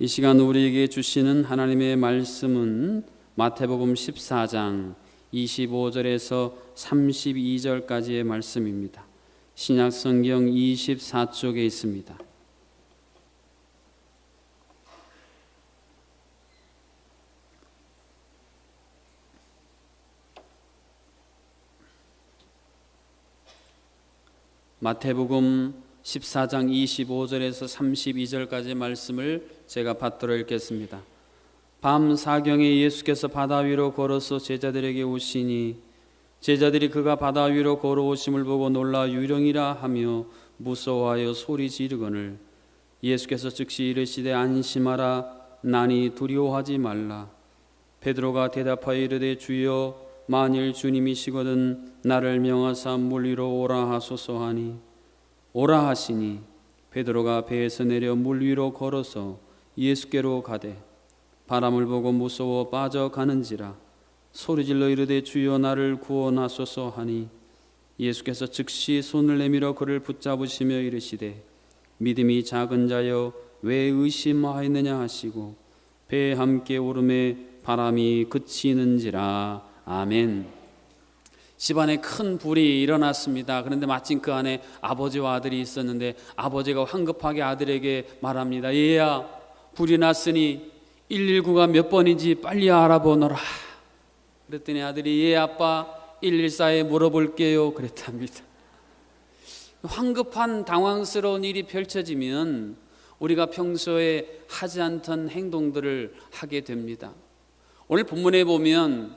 이 시간 우리에게 주시는 하나님의 말씀은 마태복음 14장 25절에서 32절까지의 말씀입니다. 신약 성경 24쪽에 있습니다. 마태복음 14장 25절에서 32절까지 말씀을 제가 받들어 읽겠습니다. 밤 사경에 예수께서 바다 위로 걸어서 제자들에게 오시니 제자들이 그가 바다 위로 걸어오심을 보고 놀라 유령이라 하며 무서워하여 소리 지르거늘 예수께서 즉시 이르시되 안심하라 나니 두려워하지 말라 베드로가 대답하여 이르되 주여 만일 주님이시거든 나를 명하사 물 위로 오라 하소서 하니 오라 하시니 베드로가 배에서 내려 물 위로 걸어서 예수께로 가되 바람을 보고 무서워 빠져가는지라 소리질러 이르되 주여 나를 구원하소서 하니 예수께서 즉시 손을 내밀어 그를 붙잡으시며 이르시되 믿음이 작은 자여 왜 의심하였느냐 하시고 배에 함께 오름에 바람이 그치는지라 아멘. 집안에 큰 불이 일어났습니다. 그런데 마침 그 안에 아버지와 아들이 있었는데 아버지가 황급하게 아들에게 말합니다. 얘야, 불이 났으니 119가 몇 번인지 빨리 알아보너라. 그랬더니 아들이 예 아빠 114에 물어볼게요. 그랬답니다. 황급한 당황스러운 일이 펼쳐지면 우리가 평소에 하지 않던 행동들을 하게 됩니다. 오늘 본문에 보면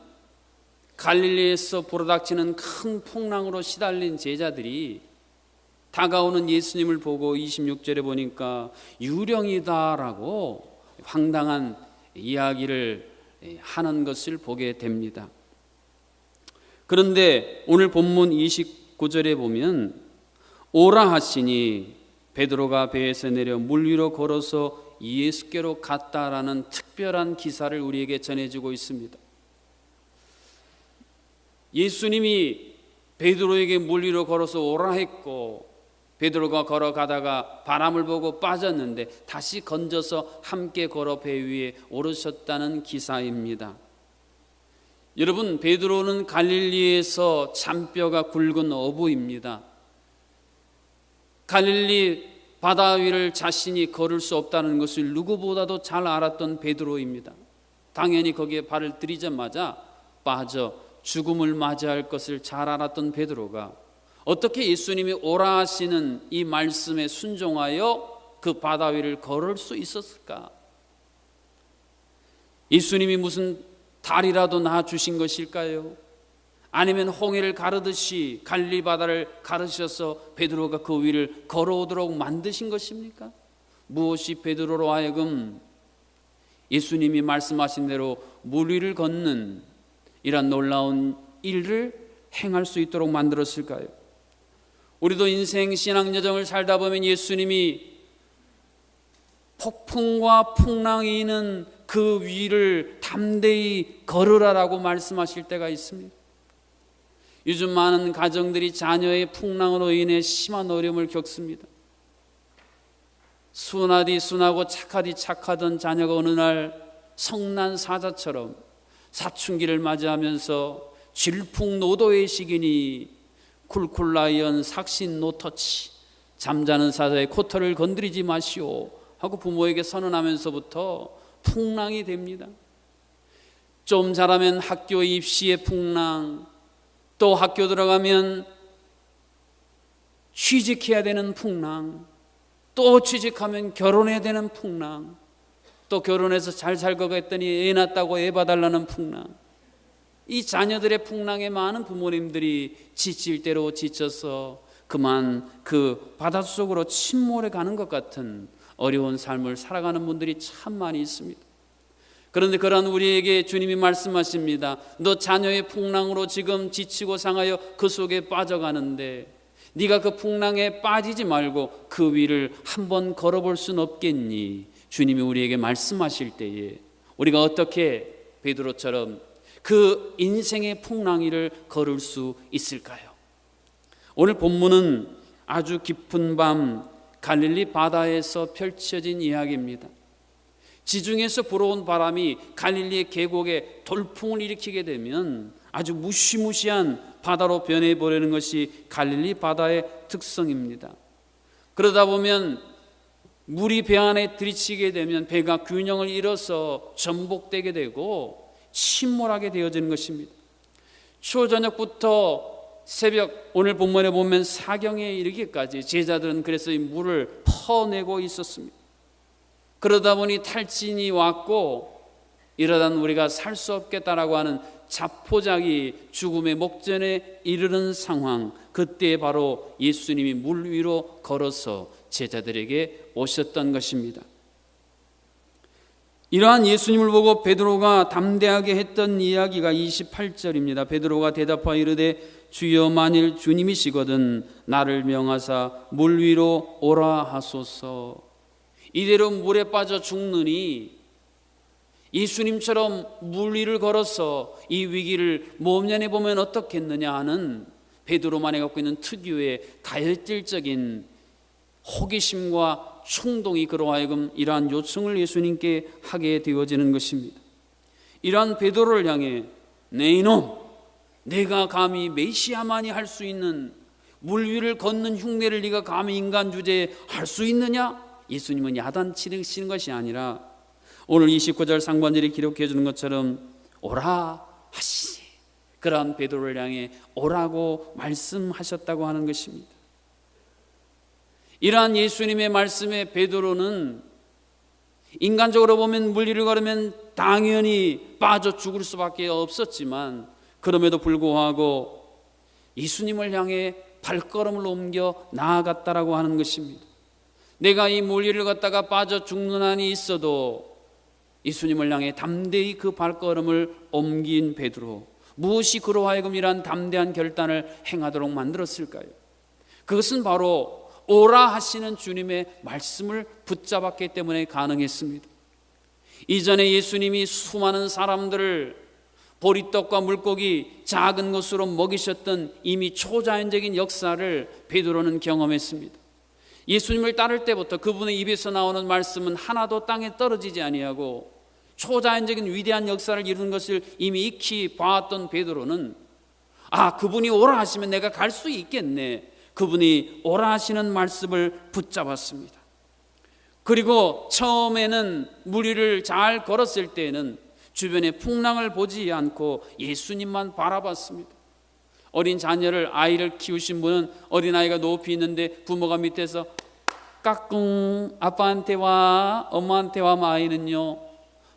갈릴리에서 불어닥치는 큰 풍랑으로 시달린 제자들이 다가오는 예수님을 보고 26절에 보니까 유령이다라고 황당한 이야기를 하는 것을 보게 됩니다. 그런데 오늘 본문 29절에 보면 오라 하시니 베드로가 배에서 내려 물 위로 걸어서 예수께로 갔다라는 특별한 기사를 우리에게 전해주고 있습니다. 예수님이 베드로에게 물 위로 걸어서 오라 했고 베드로가 걸어가다가 바람을 보고 빠졌는데 다시 건져서 함께 걸어 배 위에 오르셨다는 기사입니다. 여러분 베드로는 갈릴리에서 잔뼈가 굵은 어부입니다. 갈릴리 바다 위를 자신이 걸을 수 없다는 것을 누구보다도 잘 알았던 베드로입니다. 당연히 거기에 발을 들이자마자 빠져 죽음을 맞이할 것을 잘 알았던 베드로가 어떻게 예수님이 오라 하시는 이 말씀에 순종하여 그 바다 위를 걸을 수 있었을까? 예수님이 무슨 달이라도 나 주신 것일까요? 아니면 홍해를 가르듯이 갈리 바다를 가르셔서 베드로가 그 위를 걸어오도록 만드신 것입니까? 무엇이 베드로로 하여금 예수님이 말씀하신 대로 물 위를 걷는 이런 놀라운 일을 행할 수 있도록 만들었을까요? 우리도 인생 신앙 여정을 살다 보면 예수님이 폭풍과 풍랑이 있는 그 위를 담대히 걸으라라고 말씀하실 때가 있습니다. 요즘 많은 가정들이 자녀의 풍랑으로 인해 심한 어려움을 겪습니다. 순하디 순하고 착하디 착하던 자녀가 어느 날 성난 사자처럼 사춘기를 맞이하면서 질풍노도의 시기니 쿨쿨라이언 삭신 노터치 잠자는 사자의 코털을 건드리지 마시오 하고 부모에게 선언하면서부터 풍랑이 됩니다. 좀 잘하면 학교 입시의 풍랑, 또 학교 들어가면 취직해야 되는 풍랑, 또 취직하면 결혼해야 되는 풍랑, 또 결혼해서 잘살것 같더니 애 낳았다고 애 봐달라는 풍랑. 이 자녀들의 풍랑에 많은 부모님들이 지칠 대로 지쳐서 그만 그 바닷속으로 침몰해 가는 것 같은 어려운 삶을 살아가는 분들이 참 많이 있습니다. 그런데 그런 우리에게 주님이 말씀하십니다. 너 자녀의 풍랑으로 지금 지치고 상하여 그 속에 빠져가는데 네가 그 풍랑에 빠지지 말고 그 위를 한번 걸어볼 순 없겠니? 주님이 우리에게 말씀하실 때에 우리가 어떻게 베드로처럼 그 인생의 풍랑이를 걸을 수 있을까요? 오늘 본문은 아주 깊은 밤 갈릴리 바다에서 펼쳐진 이야기입니다. 지중해에서 불어온 바람이 갈릴리의 계곡에 돌풍을 일으키게 되면 아주 무시무시한 바다로 변해버리는 것이 갈릴리 바다의 특성입니다. 그러다 보면 물이 배 안에 들이치게 되면 배가 균형을 잃어서 전복되게 되고 침몰하게 되어지는 것입니다. 추워 저녁부터 새벽 오늘 본문에 보면 사경에 이르기까지 제자들은 그래서 이 물을 퍼내고 있었습니다. 그러다 보니 탈진이 왔고 이러다 우리가 살 수 없겠다라고 하는 자포자기 죽음의 목전에 이르는 상황 그때 바로 예수님이 물 위로 걸어서 제자들에게 오셨던 것입니다. 이러한 예수님을 보고 베드로가 담대하게 했던 이야기가 28절입니다. 베드로가 대답하여 이르되 주여 만일 주님이시거든 나를 명하사 물 위로 오라 하소서. 이대로 물에 빠져 죽느니 예수님처럼 물 위를 걸어서 이 위기를 몸면해 보면 어떻겠느냐 하는 베드로만이 갖고 있는 특유의 다혈질적인 호기심과 충동이 그로 하여금 이러한 요청을 예수님께 하게 되어지는 것입니다. 이러한 베드로를 향해 내 이놈 내가 감히 메시아만이 할 수 있는 물 위를 걷는 흉내를 네가 감히 인간 주제에 할 수 있느냐? 예수님은 야단치시는 것이 아니라 오늘 29절 상반절이 기록해 주는 것처럼 오라 하시니 그러한 베드로를 향해 오라고 말씀하셨다고 하는 것입니다. 이러한 예수님의 말씀에 베드로는 인간적으로 보면 물리를 걸으면 당연히 빠져 죽을 수밖에 없었지만 그럼에도 불구하고 예수님을 향해 발걸음을 옮겨 나아갔다라고 하는 것입니다. 내가 이 물리를 걷다가 빠져 죽는 한이 있어도 예수님을 향해 담대히 그 발걸음을 옮긴 베드로 무엇이 그로 하여금 이러한 담대한 결단을 행하도록 만들었을까요? 그것은 바로 오라 하시는 주님의 말씀을 붙잡았기 때문에 가능했습니다. 이전에 예수님이 수많은 사람들을 보리떡과 물고기 작은 것으로 먹이셨던 이미 초자연적인 역사를 베드로는 경험했습니다. 예수님을 따를 때부터 그분의 입에서 나오는 말씀은 하나도 땅에 떨어지지 아니하고 초자연적인 위대한 역사를 이루는 것을 이미 익히 봐왔던 베드로는 아 그분이 오라 하시면 내가 갈 수 있겠네. 그분이 오라 하시는 말씀을 붙잡았습니다. 그리고 처음에는 무리를 잘 걸었을 때에는 주변의 풍랑을 보지 않고 예수님만 바라봤습니다. 어린 자녀를 아이를 키우신 분은 어린 아이가 높이 있는데 부모가 밑에서 까꿍 아빠한테 와 엄마한테 와 아이는요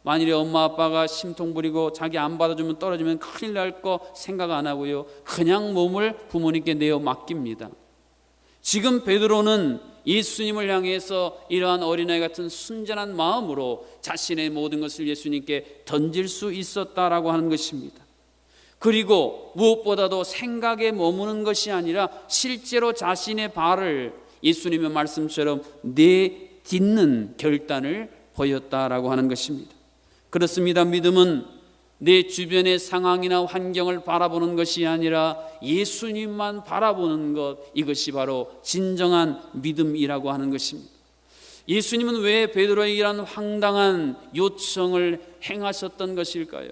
만일에 엄마 아빠가 심통 부리고 자기 안 받아주면 떨어지면 큰일 날 거 생각 안 하고요 그냥 몸을 부모님께 내어 맡깁니다. 지금 베드로는 예수님을 향해서 이러한 어린아이 같은 순전한 마음으로 자신의 모든 것을 예수님께 던질 수 있었다라고 하는 것입니다. 그리고 무엇보다도 생각에 머무는 것이 아니라 실제로 자신의 발을 예수님의 말씀처럼 내딛는 결단을 보였다라고 하는 것입니다. 그렇습니다. 믿음은 내 주변의 상황이나 환경을 바라보는 것이 아니라 예수님만 바라보는 것 이것이 바로 진정한 믿음이라고 하는 것입니다. 예수님은 왜 베드로에게 이런 황당한 요청을 행하셨던 것일까요?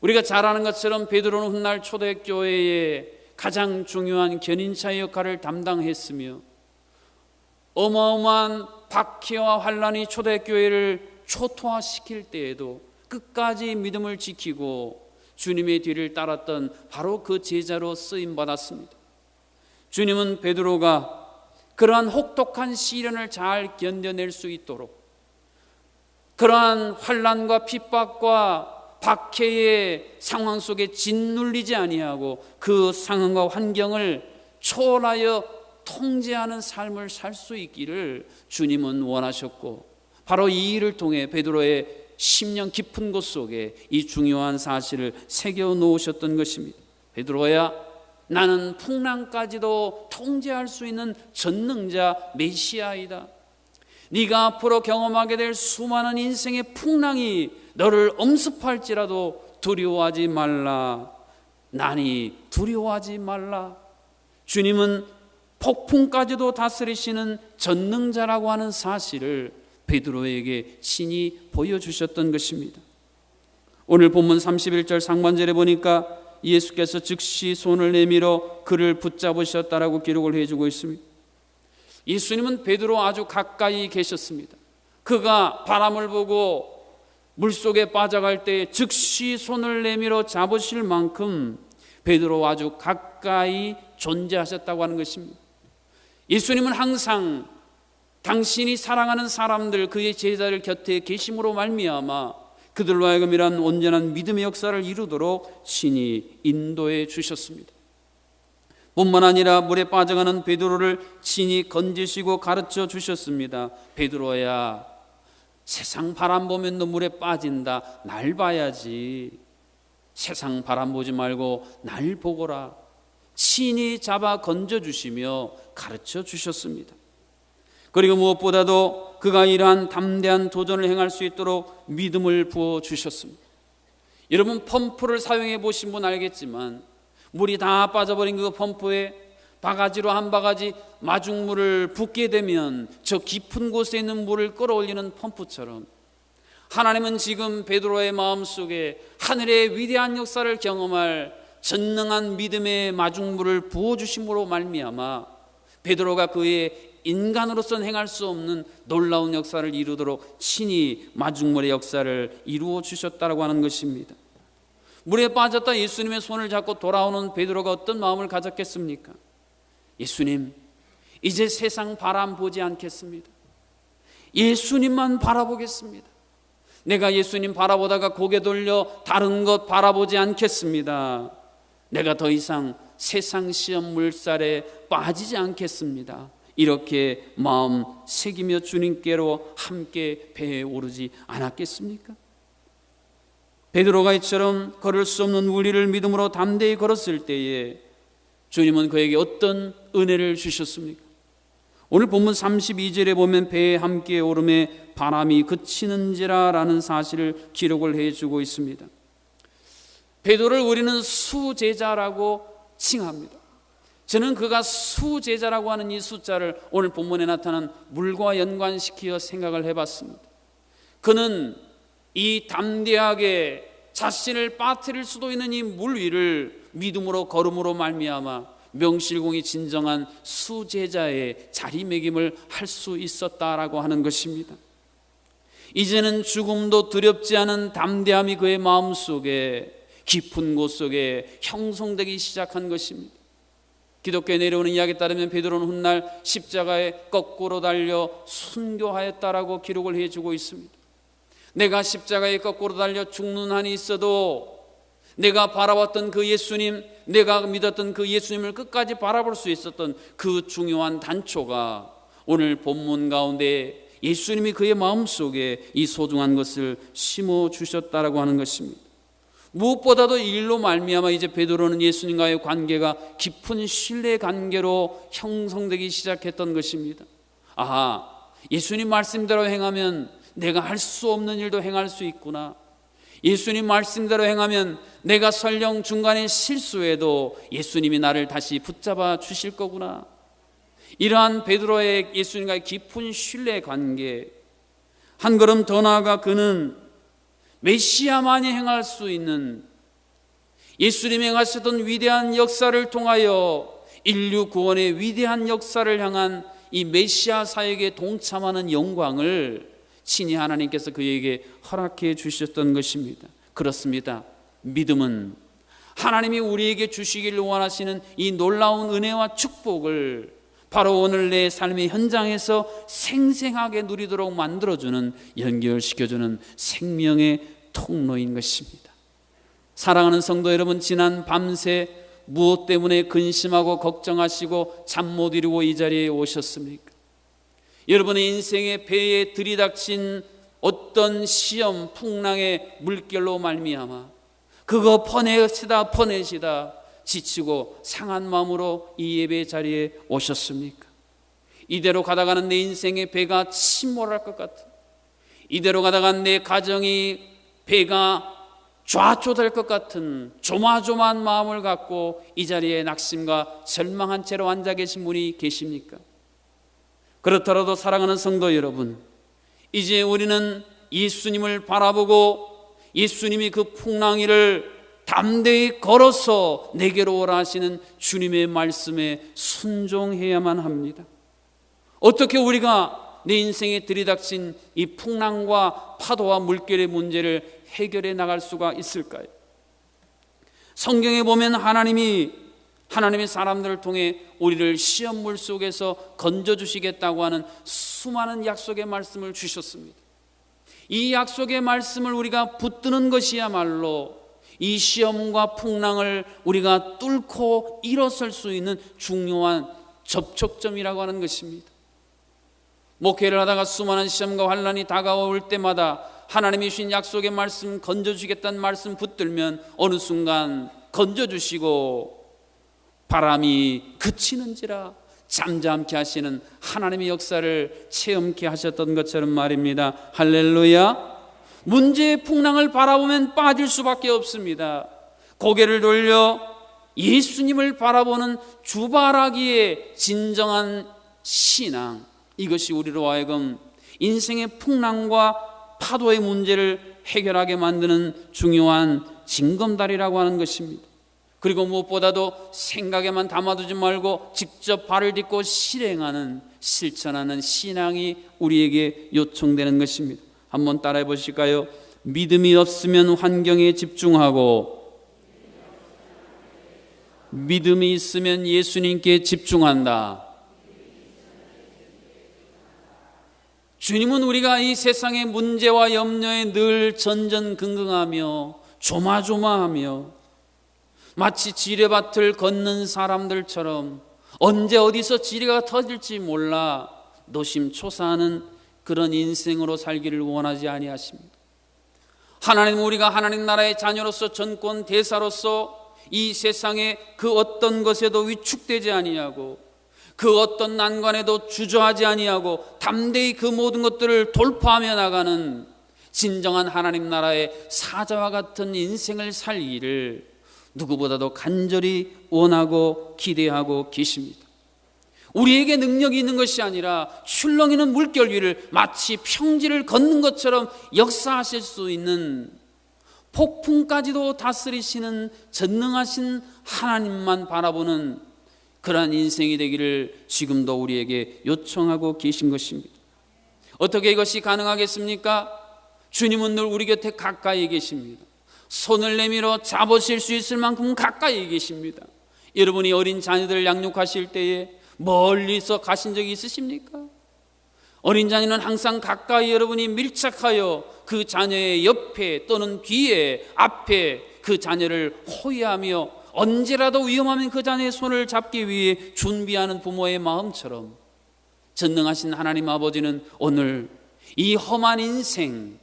우리가 잘 아는 것처럼 베드로는 훗날 초대교회의 가장 중요한 견인차의 역할을 담당했으며 어마어마한 박해와 환란이 초대교회를 초토화시킬 때에도 끝까지 믿음을 지키고 주님의 뒤를 따랐던 바로 그 제자로 쓰임 받았습니다. 주님은 베드로가 그러한 혹독한 시련을 잘 견뎌낼 수 있도록 그러한 환란과 핍박과 박해의 상황 속에 짓눌리지 아니하고 그 상황과 환경을 초월하여 통제하는 삶을 살 수 있기를 주님은 원하셨고 바로 이 일을 통해 베드로의 10년 깊은 곳 속에 이 중요한 사실을 새겨 놓으셨던 것입니다. 베드로야 나는 풍랑까지도 통제할 수 있는 전능자 메시아이다. 네가 앞으로 경험하게 될 수많은 인생의 풍랑이 너를 엄습할지라도 두려워하지 말라. 나니 두려워하지 말라. 주님은 폭풍까지도 다스리시는 전능자라고 하는 사실을 베드로에게 친히 보여주셨던 것입니다. 오늘 본문 31절 상반절에 보니까 예수께서 즉시 손을 내밀어 그를 붙잡으셨다라고 기록을 해주고 있습니다. 예수님은 베드로 아주 가까이 계셨습니다. 그가 바람을 보고 물속에 빠져갈 때 즉시 손을 내밀어 잡으실 만큼 베드로 아주 가까이 존재하셨다고 하는 것입니다. 예수님은 항상 당신이 사랑하는 사람들 그의 제자들 곁에 계심으로 말미암아 그들로 하여금 이러한 온전한 믿음의 역사를 이루도록 신이 인도해 주셨습니다. 뿐만 아니라 물에 빠져가는 베드로를 친히 건지시고 가르쳐 주셨습니다. 베드로야, 세상 바람 보면 너 물에 빠진다. 날 봐야지. 세상 바람 보지 말고 날 보거라. 친히 잡아 건져 주시며 가르쳐 주셨습니다. 그리고 무엇보다도 그가 이러한 담대한 도전을 행할 수 있도록 믿음을 부어 주셨습니다. 여러분 펌프를 사용해 보신 분 알겠지만 물이 다 빠져버린 그 펌프에 바가지로 한 바가지 마중물을 붓게 되면 저 깊은 곳에 있는 물을 끌어올리는 펌프처럼 하나님은 지금 베드로의 마음속에 하늘의 위대한 역사를 경험할 전능한 믿음의 마중물을 부어 주심으로 말미암아 베드로가 그의 인간으로서는 행할 수 없는 놀라운 역사를 이루도록 친히 마중물의 역사를 이루어 주셨다라고 하는 것입니다. 물에 빠졌다 예수님의 손을 잡고 돌아오는 베드로가 어떤 마음을 가졌겠습니까? 예수님, 이제 세상 바람 보지 않겠습니다. 예수님만 바라보겠습니다. 내가 예수님 바라보다가 고개 돌려 다른 것 바라보지 않겠습니다. 내가 더 이상 세상 시험 물살에 빠지지 않겠습니다. 이렇게 마음 새기며 주님께로 함께 배에 오르지 않았겠습니까? 베드로가 이처럼 걸을 수 없는 우리를 믿음으로 담대히 걸었을 때에 주님은 그에게 어떤 은혜를 주셨습니까? 오늘 본문 32절에 보면 배에 함께 오름에 바람이 그치는지라 라는 사실을 기록을 해주고 있습니다. 베드로를 우리는 수제자라고 칭합니다. 저는 그가 수제자라고 하는 이 숫자를 오늘 본문에 나타난 물과 연관시키어 생각을 해봤습니다. 그는 이 담대하게 자신을 빠뜨릴 수도 있는 이 물 위를 믿음으로 걸음으로 말미암아 명실공히 진정한 수제자의 자리매김을 할 수 있었다라고 하는 것입니다. 이제는 죽음도 두렵지 않은 담대함이 그의 마음 속에 깊은 곳 속에 형성되기 시작한 것입니다. 기독교에 내려오는 이야기에 따르면 베드로는 훗날 십자가에 거꾸로 달려 순교하였다라고 기록을 해주고 있습니다. 내가 십자가에 거꾸로 달려 죽는 한이 있어도 내가 바라봤던 그 예수님, 내가 믿었던 그 예수님을 끝까지 바라볼 수 있었던 그 중요한 단초가 오늘 본문 가운데 예수님이 그의 마음 속에 이 소중한 것을 심어 주셨다라고 하는 것입니다. 무엇보다도 이 일로 말미암아 이제 베드로는 예수님과의 관계가 깊은 신뢰 관계로 형성되기 시작했던 것입니다. 아하, 예수님 말씀대로 행하면 내가 할 수 없는 일도 행할 수 있구나. 예수님 말씀대로 행하면 내가 설령 중간에 실수해도 예수님이 나를 다시 붙잡아 주실 거구나. 이러한 베드로의 예수님과의 깊은 신뢰 관계. 한 걸음 더 나아가 그는 메시아만이 행할 수 있는 예수님이 행하셨던 위대한 역사를 통하여 인류 구원의 위대한 역사를 향한 이 메시아 사역에 동참하는 영광을 친히 하나님께서 그에게 허락해 주셨던 것입니다. 그렇습니다. 믿음은 하나님이 우리에게 주시기를 원하시는 이 놀라운 은혜와 축복을 바로 오늘 내 삶의 현장에서 생생하게 누리도록 만들어주는 연결시켜주는 생명의 통로인 것입니다. 사랑하는 성도 여러분, 지난 밤새 무엇 때문에 근심하고 걱정하시고 잠 못 이루고 이 자리에 오셨습니까? 여러분의 인생의 배에 들이닥친 어떤 시험, 풍랑의 물결로 말미암아 그거 퍼내시다 퍼내시다 지치고 상한 마음으로 이 예배 자리에 오셨습니까? 이대로 가다가는 내 인생의 배가 침몰할 것 같은 이대로 가다가 내 가정이 배가 좌초될 것 같은 조마조마한 마음을 갖고 이 자리에 낙심과 절망한 채로 앉아 계신 분이 계십니까? 그렇더라도 사랑하는 성도 여러분, 이제 우리는 예수님을 바라보고 예수님이 그 풍랑 위를 담대히 걸어서 내게로 오라 하시는 주님의 말씀에 순종해야만 합니다. 어떻게 우리가 내 인생에 들이닥친 이 풍랑과 파도와 물결의 문제를 해결해 나갈 수가 있을까요? 성경에 보면 하나님이 하나님의 사람들을 통해 우리를 시험물 속에서 건져 주시겠다고 하는 수많은 약속의 말씀을 주셨습니다. 이 약속의 말씀을 우리가 붙드는 것이야말로 이 시험과 풍랑을 우리가 뚫고 일어설 수 있는 중요한 접촉점이라고 하는 것입니다. 목회를 하다가 수많은 시험과 환란이 다가올 때마다 하나님이 주신 약속의 말씀 건져주겠다는 말씀 붙들면 어느 순간 건져주시고 바람이 그치는지라 잠잠케 하시는 하나님의 역사를 체험케 하셨던 것처럼 말입니다. 할렐루야. 문제의 풍랑을 바라보면 빠질 수밖에 없습니다. 고개를 돌려 예수님을 바라보는 주바라기의 진정한 신앙. 이것이 우리로 하여금 인생의 풍랑과 파도의 문제를 해결하게 만드는 중요한 징검다리라고 하는 것입니다. 그리고 무엇보다도 생각에만 담아두지 말고 직접 발을 딛고 실행하는 실천하는 신앙이 우리에게 요청되는 것입니다. 한번 따라해 보실까요? 믿음이 없으면 환경에 집중하고 믿음이 있으면 예수님께 집중한다. 주님은 우리가 이 세상의 문제와 염려에 늘 전전긍긍하며 조마조마하며 마치 지뢰밭을 걷는 사람들처럼 언제 어디서 지뢰가 터질지 몰라 노심초사하는 그런 인생으로 살기를 원하지 아니하십니다. 하나님 우리가 하나님 나라의 자녀로서 전권 대사로서 이 세상의 그 어떤 것에도 위축되지 아니하고 그 어떤 난관에도 주저하지 아니하고 담대히 그 모든 것들을 돌파하며 나가는 진정한 하나님 나라의 사자와 같은 인생을 살기를 누구보다도 간절히 원하고 기대하고 계십니다. 우리에게 능력이 있는 것이 아니라 출렁이는 물결 위를 마치 평지를 걷는 것처럼 역사하실 수 있는 폭풍까지도 다스리시는 전능하신 하나님만 바라보는 그러한 인생이 되기를 지금도 우리에게 요청하고 계신 것입니다. 어떻게 이것이 가능하겠습니까? 주님은 늘 우리 곁에 가까이 계십니다. 손을 내밀어 잡으실 수 있을 만큼 가까이 계십니다. 여러분이 어린 자녀들을 양육하실 때에 멀리서 가신 적이 있으십니까? 어린 자녀는 항상 가까이 여러분이 밀착하여 그 자녀의 옆에 또는 뒤에 앞에 그 자녀를 호위하며 언제라도 위험하면 그 자녀의 손을 잡기 위해 준비하는 부모의 마음처럼 전능하신 하나님 아버지는 오늘 이 험한 인생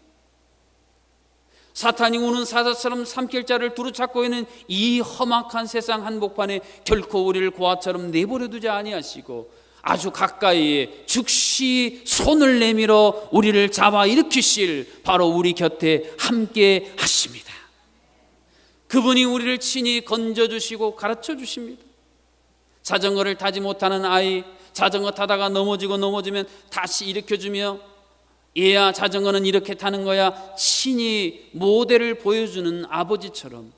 사탄이 우는 사자처럼 삼킬 자를 두루찾고 있는 이 험악한 세상 한복판에 결코 우리를 고아처럼 내버려 두지 아니하시고 아주 가까이에 즉시 손을 내밀어 우리를 잡아 일으키실 바로 우리 곁에 함께 하십니다. 그분이 우리를 친히 건져 주시고 가르쳐 주십니다. 자전거를 타지 못하는 아이 자전거 타다가 넘어지고 넘어지면 다시 일으켜 주며 얘야 자전거는 이렇게 타는 거야 친히 모델을 보여주는 아버지처럼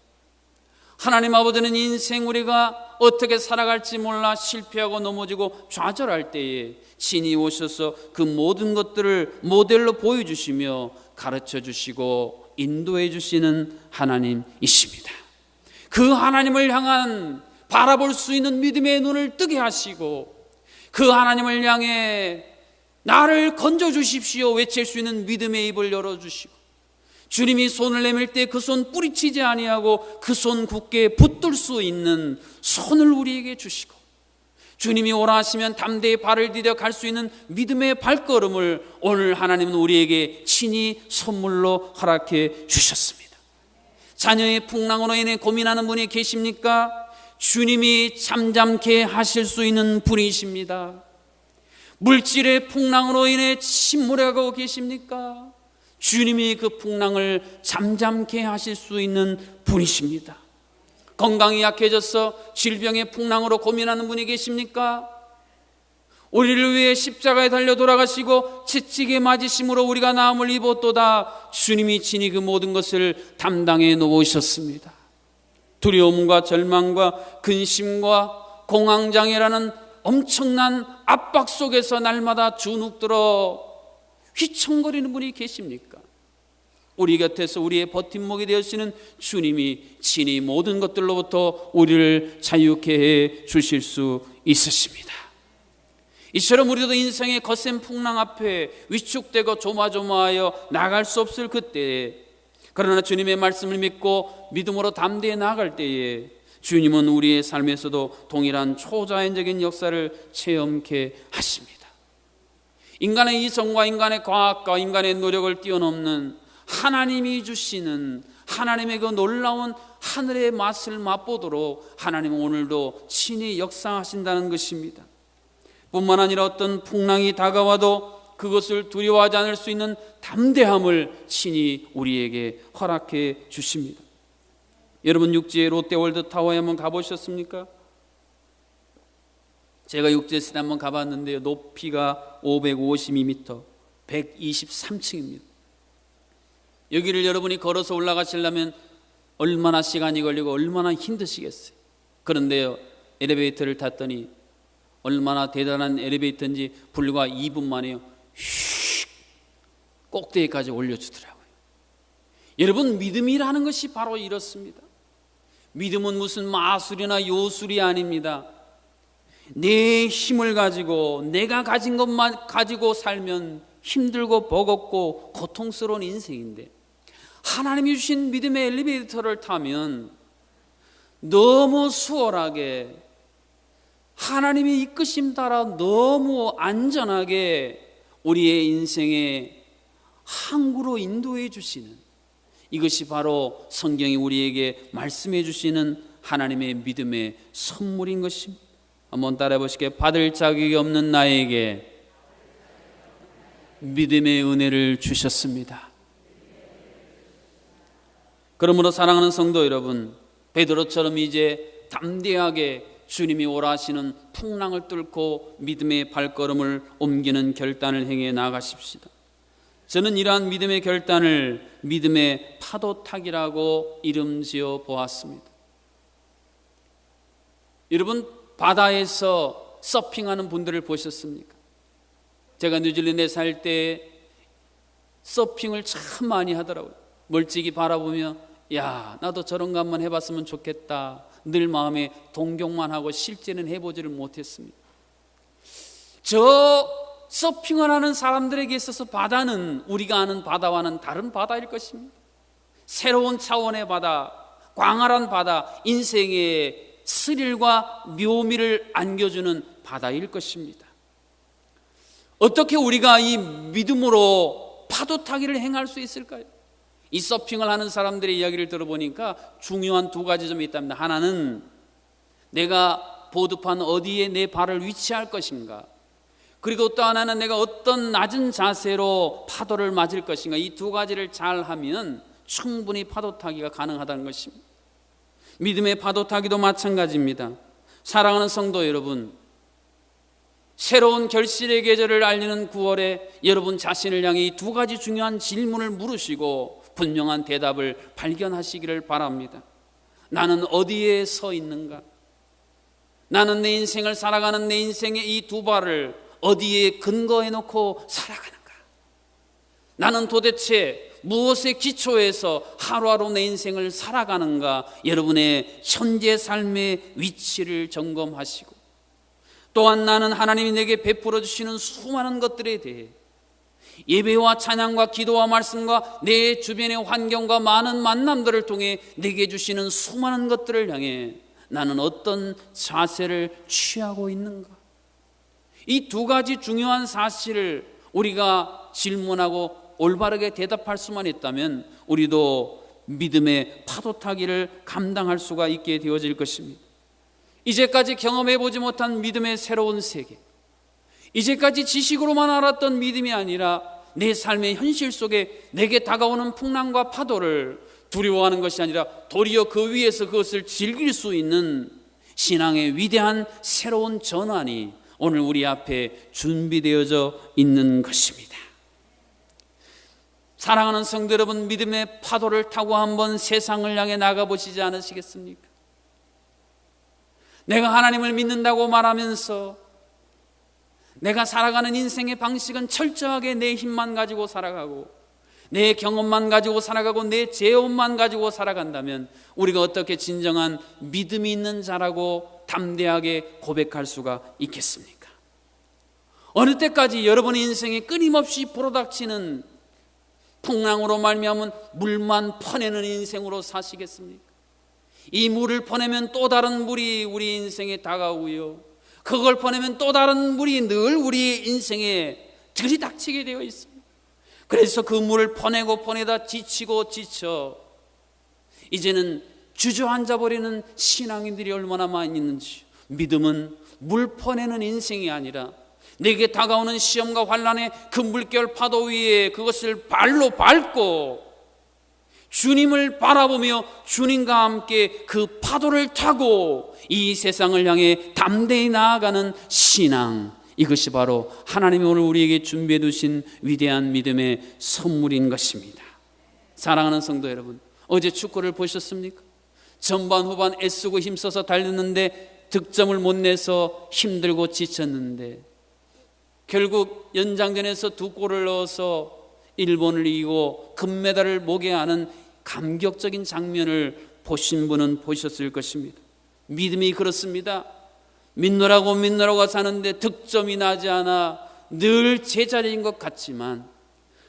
하나님 아버지는 인생 우리가 어떻게 살아갈지 몰라 실패하고 넘어지고 좌절할 때에 친히 오셔서 그 모든 것들을 모델로 보여주시며 가르쳐 주시고 인도해 주시는 하나님이십니다. 그 하나님을 향한 바라볼 수 있는 믿음의 눈을 뜨게 하시고 그 하나님을 향해 나를 건져 주십시오 외칠 수 있는 믿음의 입을 열어 주시고 주님이 손을 내밀 때 그 손 뿌리치지 아니하고 그 손 굳게 붙들 수 있는 손을 우리에게 주시고 주님이 오라 하시면 담대히 발을 디뎌 갈 수 있는 믿음의 발걸음을 오늘 하나님은 우리에게 친히 선물로 허락해 주셨습니다. 자녀의 풍랑으로 인해 고민하는 분이 계십니까? 주님이 잠잠케 하실 수 있는 분이십니다. 물질의 풍랑으로 인해 침몰해가고 계십니까? 주님이 그 풍랑을 잠잠케 하실 수 있는 분이십니다. 건강이 약해져서 질병의 풍랑으로 고민하는 분이 계십니까? 우리를 위해 십자가에 달려 돌아가시고 채찍에 맞으심으로 우리가 나음을 입었도다 주님이 친히 그 모든 것을 담당해 놓으셨습니다. 두려움과 절망과 근심과 공황장애라는 엄청난 압박 속에서 날마다 주눅 들어 휘청거리는 분이 계십니까? 우리 곁에서 우리의 버팀목이 되어주시는 주님이 친히 모든 것들로부터 우리를 자유케 해 주실 수 있으십니다. 이처럼 우리도 인생의 거센 풍랑 앞에 위축되고 조마조마하여 나갈 수 없을 그때에 그러나 주님의 말씀을 믿고 믿음으로 담대해 나갈 때에 주님은 우리의 삶에서도 동일한 초자연적인 역사를 체험케 하십니다. 인간의 이성과 인간의 과학과 인간의 노력을 뛰어넘는 하나님이 주시는 하나님의 그 놀라운 하늘의 맛을 맛보도록 하나님은 오늘도 친히 역사하신다는 것입니다. 뿐만 아니라 어떤 풍랑이 다가와도 그것을 두려워하지 않을 수 있는 담대함을 친히 우리에게 허락해 주십니다. 여러분 육지의 롯데월드 타워에 한번 가보셨습니까? 제가 육지에 한번 가봤는데요. 높이가 552m, 123층입니다. 여기를 여러분이 걸어서 올라가시려면 얼마나 시간이 걸리고 얼마나 힘드시겠어요. 그런데요, 엘리베이터를 탔더니 얼마나 대단한 엘리베이터인지 불과 2분 만에요. 휙 꼭대기까지 올려주더라고요. 여러분 믿음이라는 것이 바로 이렇습니다. 믿음은 무슨 마술이나 요술이 아닙니다. 내 힘을 가지고 내가 가진 것만 가지고 살면 힘들고 버겁고 고통스러운 인생인데 하나님이 주신 믿음의 엘리베이터를 타면 너무 수월하게 하나님의 이끄심 따라 너무 안전하게 우리의 인생에 항구로 인도해 주시는 이것이 바로 성경이 우리에게 말씀해 주시는 하나님의 믿음의 선물인 것입니다. 한번 따라해 보시게 받을 자격이 없는 나에게 믿음의 은혜를 주셨습니다. 그러므로 사랑하는 성도 여러분, 베드로처럼 이제 담대하게 주님이 오라 하시는 풍랑을 뚫고 믿음의 발걸음을 옮기는 결단을 행해 나가십시다. 저는 이러한 믿음의 결단을 믿음의 파도 타기라고 이름 지어 보았습니다. 여러분 바다에서 서핑하는 분들을 보셨습니까? 제가 뉴질랜드에 살 때 서핑을 참 많이 하더라고요. 멀찍이 바라보며 야 나도 저런 거 한번 해봤으면 좋겠다. 늘 마음에 동경만 하고 실제는 해보지를 못했습니다. 저 서핑을 하는 사람들에게 있어서 바다는 우리가 아는 바다와는 다른 바다일 것입니다. 새로운 차원의 바다, 광활한 바다, 인생의 스릴과 묘미를 안겨주는 바다일 것입니다. 어떻게 우리가 이 믿음으로 파도 타기를 행할 수 있을까요? 이 서핑을 하는 사람들의 이야기를 들어보니까 중요한 두 가지 점이 있답니다. 하나는 내가 보드판 어디에 내 발을 위치할 것인가. 그리고 또 하나는 내가 어떤 낮은 자세로 파도를 맞을 것인가. 이 두 가지를 잘 하면 충분히 파도 타기가 가능하다는 것입니다. 믿음의 파도 타기도 마찬가지입니다. 사랑하는 성도 여러분, 새로운 결실의 계절을 알리는 9월에 여러분 자신을 향해 이 두 가지 중요한 질문을 물으시고 분명한 대답을 발견하시기를 바랍니다. 나는 어디에 서 있는가? 나는 내 인생을 살아가는 내 인생의 이 두 발을 어디에 근거해 놓고 살아가는가? 나는 도대체 무엇에 기초해서 하루하루 내 인생을 살아가는가? 여러분의 현재 삶의 위치를 점검하시고 또한 나는 하나님이 내게 베풀어 주시는 수많은 것들에 대해 예배와 찬양과 기도와 말씀과 내 주변의 환경과 많은 만남들을 통해 내게 주시는 수많은 것들을 향해 나는 어떤 자세를 취하고 있는가? 이 두 가지 중요한 사실을 우리가 질문하고 올바르게 대답할 수만 있다면 우리도 믿음의 파도 타기를 감당할 수가 있게 되어질 것입니다. 이제까지 경험해 보지 못한 믿음의 새로운 세계. 이제까지 지식으로만 알았던 믿음이 아니라 내 삶의 현실 속에 내게 다가오는 풍랑과 파도를 두려워하는 것이 아니라 도리어 그 위에서 그것을 즐길 수 있는 신앙의 위대한 새로운 전환이 오늘 우리 앞에 준비되어져 있는 것입니다. 사랑하는 성도 여러분, 믿음의 파도를 타고 한번 세상을 향해 나가 보시지 않으시겠습니까? 내가 하나님을 믿는다고 말하면서 내가 살아가는 인생의 방식은 철저하게 내 힘만 가지고 살아가고 내 경험만 가지고 살아가고 내 재험만 가지고 살아간다면 우리가 어떻게 진정한 믿음이 있는 자라고 담대하게 고백할 수가 있겠습니까? 어느 때까지 여러분의 인생에 끊임없이 불어닥치는 풍랑으로 말미암은 물만 퍼내는 인생으로 사시겠습니까? 이 물을 퍼내면 또 다른 물이 우리 인생에 다가오고요. 그걸 퍼내면 또 다른 물이 늘 우리 인생에 들이닥치게 되어 있습니다. 그래서 그 물을 퍼내고 퍼내다 지치고 지쳐 이제는 주저앉아 버리는 신앙인들이 얼마나 많이 있는지 믿음은 물 퍼내는 인생이 아니라 내게 다가오는 시험과 환란의 그 물결 파도 위에 그것을 발로 밟고 주님을 바라보며 주님과 함께 그 파도를 타고 이 세상을 향해 담대히 나아가는 신앙 이것이 바로 하나님이 오늘 우리에게 준비해 두신 위대한 믿음의 선물인 것입니다. 사랑하는 성도 여러분, 어제 축구를 보셨습니까? 전반 후반 애쓰고 힘써서 달렸는데 득점을 못 내서 힘들고 지쳤는데 결국 연장전에서 두 골을 넣어서 일본을 이기고 금메달을 목에 하는 감격적인 장면을 보신 분은 보셨을 것입니다. 믿음이 그렇습니다. 믿노라고 믿노라고 사는데 득점이 나지 않아 늘 제자리인 것 같지만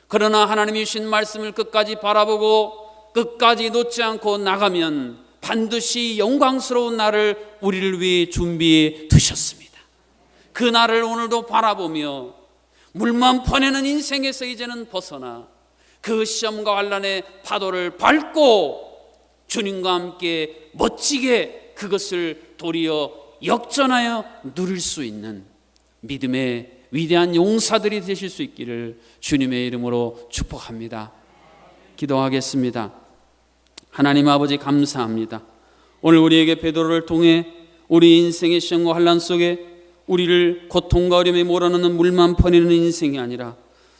그러나 하나님이 주신 말씀을 끝까지 바라보고 끝까지 놓지 않고 나가면 반드시 영광스러운 날을 우리를 위해 준비해 두셨습니다. 그 날을 오늘도 바라보며 물만 퍼내는 인생에서 이제는 벗어나 그 시험과 환란의 파도를 밟고 주님과 함께 멋지게 그것을 도리어 역전하여 누릴 수 있는 믿음의 위대한 용사들이 되실 수 있기를 주님의 이름으로 축복합니다. 기도하겠습니다. 하나님 아버지 감사합니다. 오늘 우리에게 베드로를 통해 우리 인생의 시험과 환란 속에 우리를 고통과 어려움에 몰아넣는 물만 퍼내는 인생이 아니라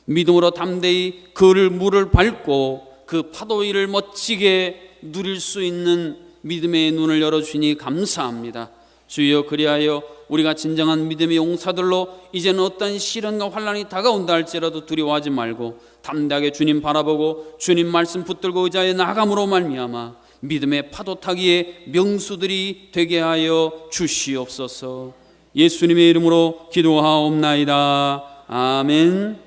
믿음으로 담대히 그를 물을 밟고 그 파도 위를 멋지게 누릴 수 있는 믿음의 눈을 열어 주니 감사합니다. 주여 그리하여 우리가 진정한 믿음의 용사들로 이제는 어떤 시련과 환란이 다가온다 할지라도 두려워하지 말고 담대하게 주님 바라보고 주님 말씀 붙들고 의자에 나감으로 말미암아 믿음의 파도 타기에 명수들이 되게 하여 주시옵소서. 예수님의 이름으로 기도하옵나이다. 아멘.